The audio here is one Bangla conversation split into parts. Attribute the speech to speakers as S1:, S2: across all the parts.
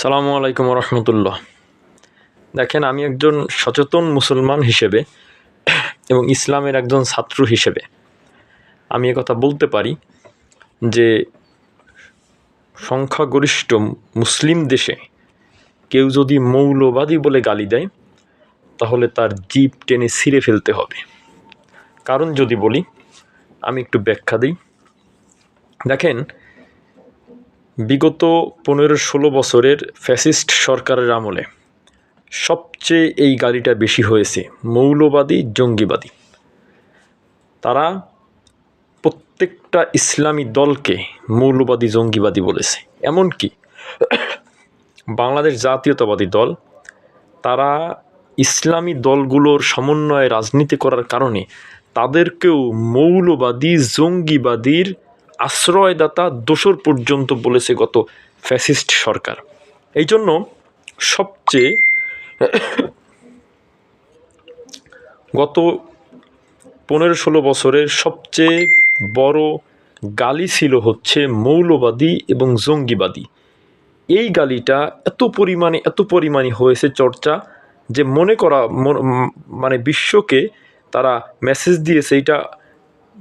S1: সালামু আলাইকুম রহমতুল্লাহ। দেখেন, আমি একজন সচেতন মুসলমান হিসেবে এবং ইসলামের একজন ছাত্র হিসেবে আমি কথা বলতে পারি যে সংখ্যাগরিষ্ঠ মুসলিম দেশে কেউ যদি মৌলবাদী বলে গালি দেয়, তাহলে তার জীব টেনে ছিঁড়ে ফেলতে হবে। কারণ যদি বলি, আমি একটু ব্যাখ্যা দিই। দেখেন বিগত পনেরো ষোলো বছরের ফ্যাসিস্ট সরকারের আমলে সবচেয়ে এই গালিটা বেশি হয়েছে মৌলবাদী, জঙ্গিবাদী। তারা প্রত্যেকটা ইসলামী দলকে মৌলবাদী, জঙ্গিবাদী বলেছে। এমনকি বাংলাদেশ জাতীয়তাবাদী দল, তারা ইসলামী দলগুলোর সমন্বয়ে রাজনীতি করার কারণে তাদেরকেও মৌলবাদী, জঙ্গিবাদীর আশ্রয়দাতা দোসর পর্যন্ত বলেছে গত ফ্যাসিস্ট সরকার। এই জন্য সবচেয়ে গত পনেরো ষোলো বছরের সবচেয়ে বড় গালি ছিল হচ্ছে মৌলবাদী এবং জঙ্গিবাদী। এই গালিটা এত পরিমাণে এত পরিমাণে হয়েছে চর্চা যে মনে করা, মন- বিশ্বকে তারা মেসেজ দিয়েছে এটা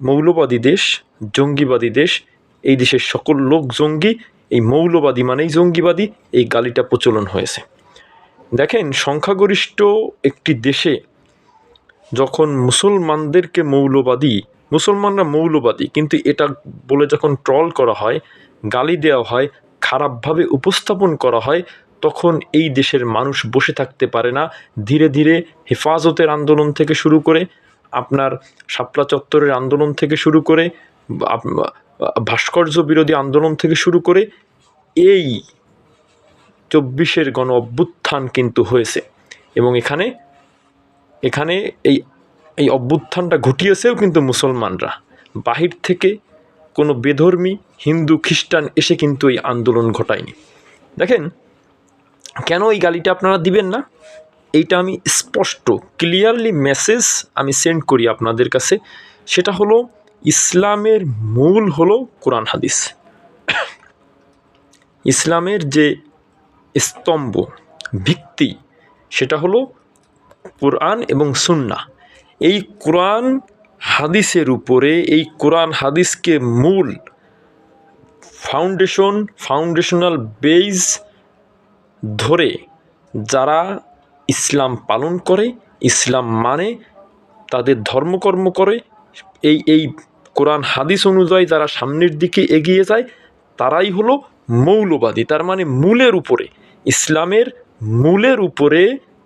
S1: মৌলবাদী দেশ, জঙ্গিবাদী দেশ, এই দেশের সকল লোক জঙ্গি, এই মৌলবাদী মানেই জঙ্গিবাদী, এই গালিটা প্রচলন হয়েছে। দেখেন, সংখ্যাগরিষ্ঠ একটি দেশে যখন মুসলমানদেরকে মৌলবাদী, মুসলমানরা মৌলবাদী, কিন্তু এটা বলে যখন ট্রল করা হয়, গালি দেওয়া হয়, খারাপভাবে উপস্থাপন করা হয়, তখন এই দেশের মানুষ বসে থাকতে পারে না, ধীরে ধীরে হেফাজতের আন্দোলন থেকে শুরু করে আপনার শাপলা চত্বরের আন্দোলন থেকে শুরু করে ভাস্কর্য বিরোধী আন্দোলন থেকে শুরু করে এই চব্বিশের গণ অভ্যুত্থান কিন্তু হয়েছে। এবং এখানে এখানে এই এই অভ্যুত্থানটা ঘটিয়েছেও কিন্তু মুসলমানরা। বাহির থেকে কোনো বেধর্মী, হিন্দু, খ্রিস্টান এসে কিন্তু এই আন্দোলন ঘটায়নি। দেখেন, কেন এই গালিটা আপনারা দিবেন না? এইটা আমি স্পষ্ট ক্লিয়ারলি মেসেজ আমি সেন্ড করি আপনাদের কাছে। সেটা হলো, ইসলামের মূল হলো কোরআন হাদিস। ইসলামের যে স্তম্ভ, ভিত্তি, সেটা হলো কোরআন এবং সুন্না এই কোরআন হাদিসের উপরে, এই কোরআন হাদিসকে মূল ফাউন্ডেশন ফাউন্ডেশনাল বেজ ধরে যারা ইসলাম পালন করে, ইসলাম মানে তাদের ধর্মকর্ম করে। এই এই কোরআন হাদিস অনুযায়ী যারা সামনের দিকে এগিয়ে যায়, তারাই হলো মৌলবাদী, তার মানে মূলের উপরে। ইসলামের মূলের উপরে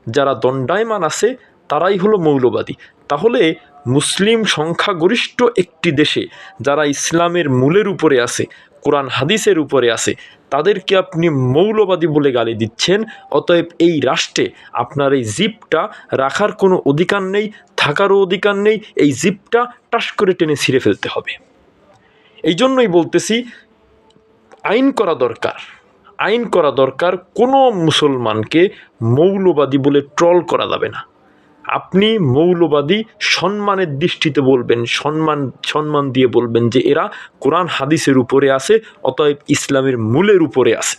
S1: যারা দণ্ডায়মান আছে, তারাই হলো মৌলবাদী। তাহলে মুসলিম সংখ্যাগরিষ্ঠ একটি দেশে যারা ইসলামের মূলের উপরে আছে কোরআন হাদিসের উপরে আছে, তাদেরকে আপনি মৌলবাদী বলে গালি দিচ্ছেন, অতএব এই রাষ্ট্রে আপনার এই জিপটা রাখার কোনো অধিকার নেই, থাকারও অধিকার নেই, এই জিপটা টাস করে টেনে ছিঁড়ে ফেলতে হবে। এই জন্যই বলতেছি, আইন করা দরকার, আইন করা দরকার কোনো মুসলমানকে মৌলবাদী বলে ট্রল করা যাবে না। আপনি মৌলবাদী সম্মানের দৃষ্টিতে বলবেন, সম্মান সম্মান দিয়ে বলবেন যে এরা কোরআন হাদিসের উপরে আছে, অতএব ইসলামের মূলের উপরে আছে।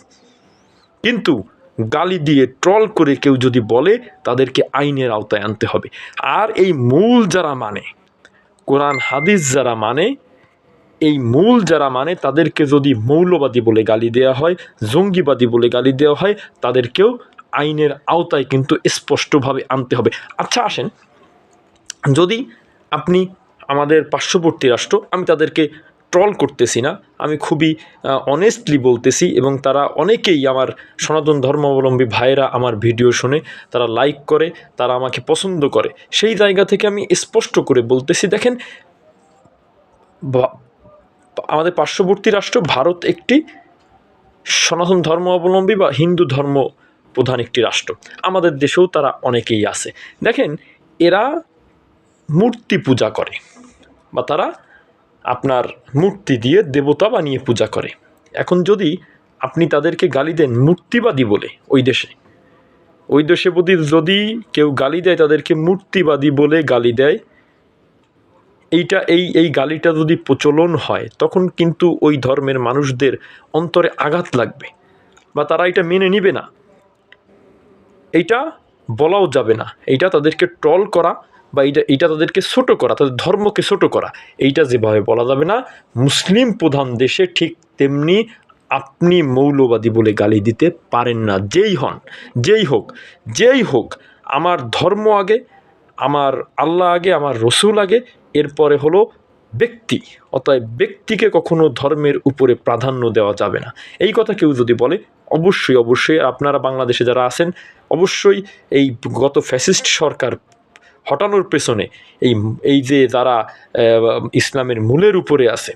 S1: কিন্তু গালি দিয়ে ট্রল করে কেউ যদি বলে, তাদেরকে আইনের আওতায় আনতে হবে। আর এই মূল যারা মানে কোরআন হাদিস যারা মানে এই মূল যারা মানে তাদেরকে যদি মৌলবাদী বলে গালি দেওয়া হয়, জঙ্গিবাদী বলে গালি দেওয়া হয়, তাদেরকেও আইনের আওতায় কিন্তু স্পষ্টভাবে আনতে হবে। আচ্ছা আসেন। যদি আপনি আমাদের পার্শ্ববর্তী রাষ্ট্র, আমি তাদেরকে ট্রল করতেছি না, আমি খুবই অনেস্টলি বলতেছি এবং তারা অনেকেই আমার সনাতন ধর্মাবলম্বী ভাইয়েরা আমার ভিডিও শুনে, তারা লাইক করে, তারা আমাকে পছন্দ করে। সেই জায়গা থেকে আমি স্পষ্ট করে বলতেছি, দেখেন আমাদের পার্শ্ববর্তী রাষ্ট্র ভারত একটি সনাতন ধর্ম অবলম্বী বা হিন্দু ধর্ম প্রধান একটি রাষ্ট্র। আমাদের দেশেও তারা অনেকেই আছে। দেখেন, এরা মূর্তি পূজা করে বা তারা আপনার মূর্তি দিয়ে দেবতা বানিয়ে পূজা করে। এখন যদি আপনি তাদেরকে গালি দেন মূর্তিবাদী বলে ওই দেশে ওই দেশে যদি যদি কেউ গালি দেয়, তাদেরকে মূর্তিবাদী বলে গালি দেয়, এইটা, এই এই গালিটা যদি প্রচলন হয়, তখন কিন্তু ওই ধর্মের মানুষদের অন্তরে আঘাত লাগবে বা তারা এটা মেনে নিবে না। এইটা বলাও যাবে না। এইটা তাদেরকে ট্রল করা বা এইটা এইটা তাদেরকে ছোট করা, তাদের ধর্মকে ছোট করা, এইটা যেভাবে বলা যাবে না। মুসলিম প্রধান দেশে ঠিক তেমনি আপনি মৌলবাদী বলে গালি দিতে পারেন না। যেই হন, যেই হোক যেই হোক, আমার ধর্ম আগে, আমার আল্লাহ আগে, আমার রসুল আগে, এরপরে হলো ব্যক্তি। অতএব ব্যক্তিকে কখনো ধর্মের উপরে প্রাধান্য দেওয়া যাবে না। এই কথা কেউ যদি বলে অবশ্যই অবশ্যই আপনারা বাংলাদেশে যারা আছেন অবশ্যই এই গত ফ্যাসিস্ট সরকার হটানোর পেছনে এই এই যে আহ, ইসলামের মূলের উপরে আছে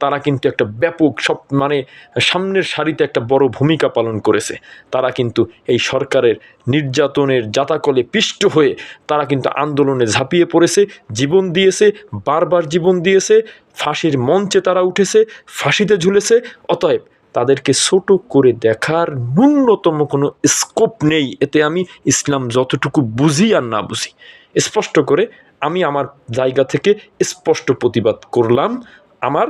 S1: তারা কিন্তু একটা ব্যাপক সব মানে সামনের সারিতে একটা বড় ভূমিকা পালন করেছে। তারা কিন্তু এই সরকারের নির্যাতনের জাতাকলে পিষ্ট হয়ে তারা কিন্তু আন্দোলনে ঝাঁপিয়ে পড়েছে জীবন দিয়েছে বারবার জীবন দিয়েছে ফাঁসির মঞ্চে তারা উঠেছে ফাঁসিতে ঝুলেছে অতএব তাদেরকে ছোট করে দেখার ন্যূনতম কোনো স্কোপ নেই। এতে আমি ইসলাম যতটুকু বুঝি আর না বুঝি। স্পষ্ট করে আমি আমার জায়গা থেকে স্পষ্ট প্রতিবাদ করলাম। আমার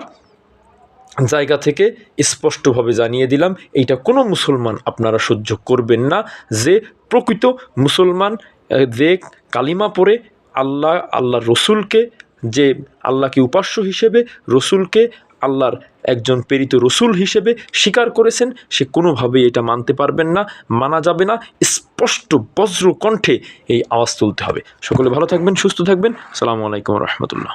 S1: জায়গা থেকে স্পষ্টভাবে জানিয়ে দিলাম, এইটা কোনো মুসলমান আপনারা সহ্য করবেন না যে প্রকৃত মুসলমান যে কালিমা পড়ে আল্লাহ আল্লাহ রসুলকে, যে আল্লাহকে উপাস্য হিসেবে রসুলকে আল্লাহর একজন প্রেরিত রসুল হিসেবে স্বীকার করেছেন, সে কোনোভাবেই এটা মানতে পারবেন না, মানা যাবে না, স্পষ্ট বজ্র কণ্ঠে এই আওয়াজ তুলতে হবে। সকলে ভালো থাকবেন, সুস্থ থাকবেন। সালামু আলাইকুম রহমতুল্লাহ।